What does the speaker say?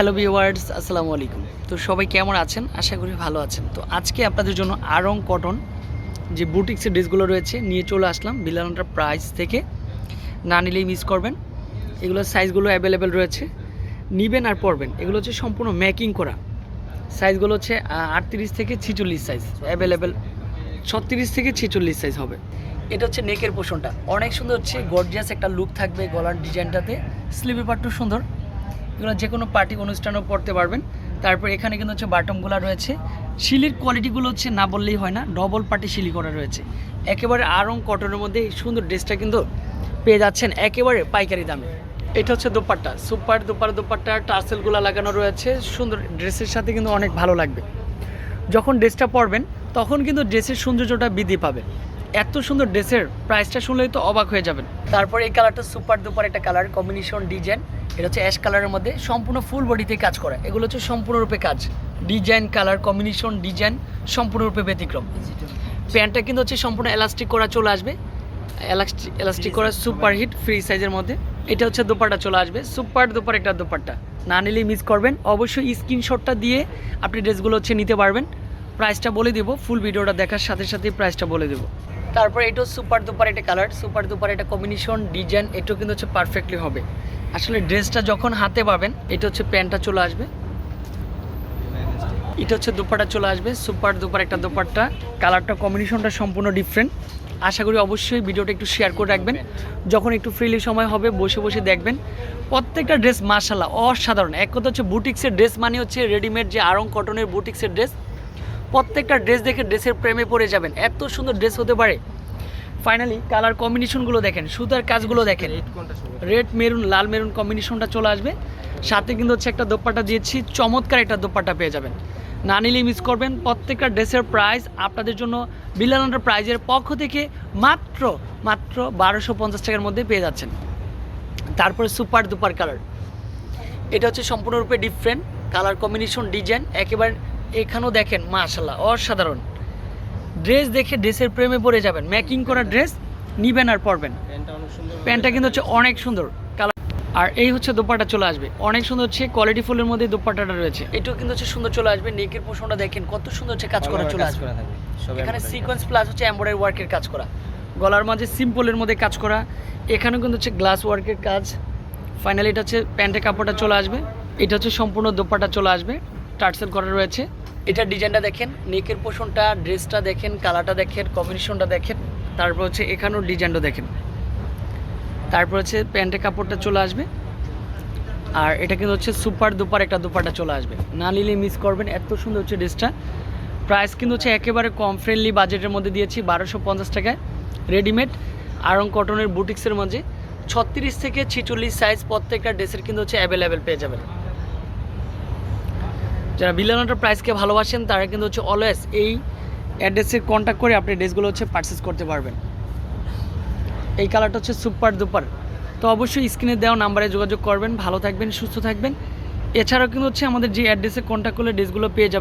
Hello viewers আসসালামু আলাইকুম। তো সবাই কেমন আছেন? আশা করি ভালো আছেন। তো আজকে আপনাদের জন্য আরং কটন যে বুটিক্সের ড্রেসগুলো রয়েছে, নিয়ে চলে আসলাম। বিলানটার প্রাইস থেকে না নিলেই মিস করবেন। এগুলোর সাইজগুলো অ্যাভেলেবেল রয়েছে। নিবেন আর পরবেন। এগুলো হচ্ছে সম্পূর্ণ ম্যাকিং করা। সাইজগুলো হচ্ছে আটত্রিশ থেকে ছিচল্লিশ সাইজ অ্যাভেলেবেল ছত্রিশ থেকে ছেচল্লিশ সাইজ হবে। এটা হচ্ছে নেকের পোষণটা অনেক সুন্দর হচ্ছে। গর্জিয়াস একটা লুক থাকবে গলার ডিজাইনটাতে স্লিভের পার্টও সুন্দর। এগুলো যে কোনো পার্টি অনুষ্ঠানেও পড়তে পারবেন। তারপর এখানে কিন্তু হচ্ছে বাটমগুলো রয়েছে। শিলির কোয়ালিটিগুলো হচ্ছে না বললেই হয় না ডবল পার্টি শিলি করা রয়েছে। একেবারে আরং কটনের মধ্যে এই সুন্দর ড্রেসটা কিন্তু পেয়ে যাচ্ছেন একেবারে পাইকারি দামে। এটা হচ্ছে দোপাট্টা, সুপার দোপার দোপাট্টা, টার্সেলগুলো লাগানো রয়েছে। সুন্দর ড্রেসের সাথে কিন্তু অনেক ভালো লাগবে। যখন ড্রেসটা পরবেন, তখন কিন্তু ড্রেসের সৌন্দর্যটা বৃদ্ধি পাবে। এত সুন্দর ড্রেসের প্রাইসটা শুনলেই তো অবাক হয়ে যাবেন। তারপর এই কালারটা সুপার দুপার একটা কালার কম্বিনেশন ডিজাইন এটা হচ্ছে অ্যাশ কালারের মধ্যে সম্পূর্ণ ফুল বডিতে কাজ করা। এগুলো হচ্ছে সম্পূর্ণরূপে কাজ। ডিজাইন কালার কম্বিনেশন ডিজাইন সম্পূর্ণরূপে ব্যতিক্রম। প্যান্টটা কিন্তু হচ্ছে সম্পূর্ণ এলাস্টিক করা চলে আসবে। এলাস্টিক এলাস্টিক করা সুপার হিট ফ্রি সাইজের মধ্যে। এটা হচ্ছে দোপাট্টা চলে আসবে। সুপার দোপার একটা দোপাট্টা। না নিলেই মিস করবেন। অবশ্যই স্ক্রিনশটটা দিয়ে আপনি ড্রেসগুলো হচ্ছে নিতে পারবেন। প্রাইসটা বলে দেবো। ফুল ভিডিওটা দেখার সাথে সাথে প্রাইসটা বলে দেবো। তারপর এটাও সুপার দুপার একটা কালার সুপার দুপার একটা কম্বিনেশন ডিজাইন এটাও কিন্তু হচ্ছে পারফেক্টলি হবে। আসলে ড্রেসটা যখন হাতে পাবেন, এটা হচ্ছে প্যান্টটা চলে আসবে। এটা হচ্ছে দুপাটা চলে আসবে, সুপার দুপার একটা দুপাট্টা। কালারটা কম্বিনেশনটা সম্পূর্ণ ডিফারেন্ট আশা করি অবশ্যই ভিডিওটা একটু শেয়ার করে রাখবেন। যখন একটু ফ্রিলি সময় হবে, বসে বসে দেখবেন। প্রত্যেকটা ড্রেস মার্শাল্লাহ অসাধারণ। এক কথা হচ্ছে বুটিক্সের ড্রেস মানে হচ্ছে রেডিমেড যে আরং কটনের বুটিক্সের ড্রেস প্রত্যেকটা ড্রেস দেখে ড্রেসের প্রেমে পড়ে যাবেন। এত সুন্দর ড্রেস হতে পারে। ফাইনালি কালার কম্বিনেশনগুলো দেখেন সুতার কাজগুলো দেখেন। রেড মেরুন লাল মেরুন কম্বিনেশনটা চলে আসবে। সাথে কিন্তু হচ্ছে একটা দোপাট্টা দিয়েছি চমৎকার একটা দোপাট্টা পেয়ে যাবেন। না নিলেই মিস করবেন প্রত্যেকটা ড্রেসের প্রাইস আপনাদের জন্য বিলানোটার প্রাইজের পক্ষ থেকে মাত্র মাত্র বারোশো পঞ্চাশ টাকার মধ্যে পেয়ে যাচ্ছেন। তারপরে সুপার দুপার কালার এটা হচ্ছে সম্পূর্ণরূপে ডিফারেন্ট কালার কম্বিনেশন ডিজাইন একেবারে এখানেও দেখেন মাশাল্লাহ অসাধারণ। ড্রেস দেখে ড্রেসের প্রেমে পড়ে যাবেন। ম্যাকিং করা ড্রেস নিবেন আর পরবেন। প্যান্টটা কিন্তু হচ্ছে অনেক সুন্দর। কালার আর এই হচ্ছে দোপাটা চলে আসবে। অনেক সুন্দর হচ্ছে কোয়ালিটি ফুলের মধ্যে দোপাটাটা রয়েছে। এটাও কিন্তু হচ্ছে সুন্দর চলে আসবে। নেকের পোষণটা দেখেন কত সুন্দর হচ্ছে কাজ করা চলে আসবে। এখানে সিকোয়েন্স প্লাস হচ্ছে এমব্রয়ডারি ওয়ার্কের কাজ করা। গলার মাঝে সিম্পলের মধ্যে কাজ করা। এখানেও কিন্তু হচ্ছে গ্লাস ওয়ার্কের কাজ। ফাইনালি এটা হচ্ছে প্যান্টের কাপড়টা চলে আসবে। এটা হচ্ছে সম্পূর্ণ দোপাটা চলে আসবে। টার্সেল করা রয়েছে। এটা ডিজাইনটা দেখেন নেকের পোষণটা ড্রেসটা দেখেন কালারটা দেখেন কম্বিনেশনটা দেখেন, তারপর হচ্ছে এখানেও ডিজাইনটা দেখেন। তারপর হচ্ছে প্যান্টের কাপড়টা চলে আসবে, আর এটা কিন্তু হচ্ছে সুপার দুপার একটা দুপাটা চলে আসবে। না নিলে মিস করবেন, এত সুন্দর হচ্ছে ড্রেসটা প্রাইস কিন্তু হচ্ছে একেবারে কম ফ্রেন্ডলি বাজেটের মধ্যে দিয়েছি, বারোশো পঞ্চাশ টাকায় রেডিমেড আরং কটনের বুটিক্সের মাঝে ছত্রিশ থেকে ছিচল্লিশ সাইজ প্রত্যেকটা ড্রেসের কিন্তু হচ্ছে অ্যাভেলেবেল পেয়ে যাবেন। যারা বিলানোটার প্রাইসকে ভালোবাসেন, তারা কিন্তু হচ্ছে অলওয়েজ এই অ্যাড্রেসে কন্ট্যাক্ট করে আপনি ড্রেসগুলো হচ্ছে পারচেস করতে পারবেন। এই কালারটা হচ্ছে সুপার দুপার তো অবশ্যই স্ক্রিনে দেওয়া নাম্বারে যোগাযোগ করবেন। ভালো থাকবেন, সুস্থ থাকবেন। এছাড়াও কিন্তু হচ্ছে আমাদের যে অ্যাড্রেসে কন্ট্যাক্ট করলে ড্রেসগুলো পেয়ে যাবেন।